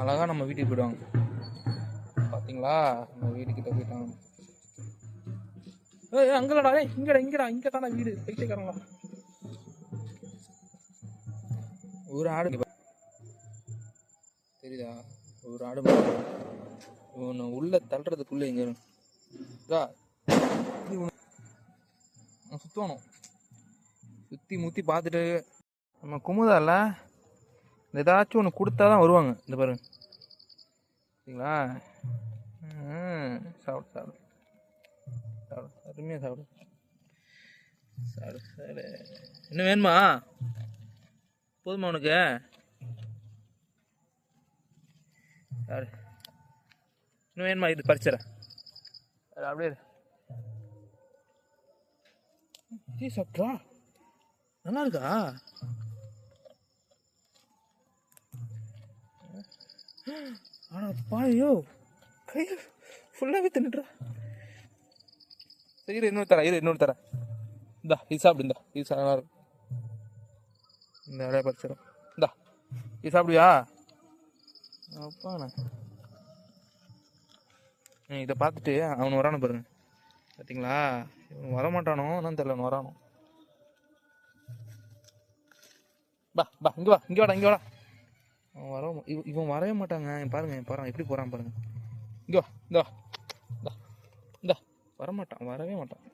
அழகாக நம்ம வீட்டுக்கு போயிடுவாங்க. பார்த்தீங்களா நம்ம வீட்டுக்கிட்ட போயிட்டாங்க. ஏய் அங்கடா ஏய் இங்கடா இங்கடா இங்கே தானே வீடு. பைத்தியக்காரங்களா? ஒரு ஆடு தெரியுதா? ஒரு ஆடு மட்டும். உள்ள தள்ளுறதுக்குள்ள எங்க சுத்தணும். சுற்றி முற்றி பார்த்துட்டு நம்ம குமுதால ஏதாச்சும் ஒன்று கொடுத்தா தான் வருவாங்க. இந்த பாருங்க. சரிங்களா? ம், சாப்பிடு சாப்பிடு. சாப்பிடு அருமையாக சாப்பிடு. சாப்பிடு சாப்பிடு. என்ன வேணுமா? போதுமா உனக்கு? சாப்பிடு. இன்னும் வேணுமா? இது பறிச்சிடறேன் அப்படியே டீ சாப்பிட்றா நல்லா இருக்கா? ஆனால் பாயோ கையில் ஃபுல்லாகவே தின்னுட்றா. சரி இன்னொரு தரேன் இரு இன்னொரு தரேன் இந்தா இது சாப்பிடுந்தா இது நல்லா இருக்கும். இந்த வேலையை பறிச்சிடும் இந்தா இது சாப்பிடுவியா அப்பா நீ இதை பார்த்துட்டு அவன் வரானு பாருங்க. பார்த்தீங்களா இவன் வரமாட்டானோ என்னன்னு தெரியல வரானோ. பா பா இங்கே வா இங்கே வாடா இங்கே வாடா. அவன் வர இவன் இவன் வரவே மாட்டாங்க. பாருங்க பாருங்க. எப்படி போகிறான் பாருங்க. இந்த இந்தா இந்தா. வரமாட்டான் வரவே மாட்டான்.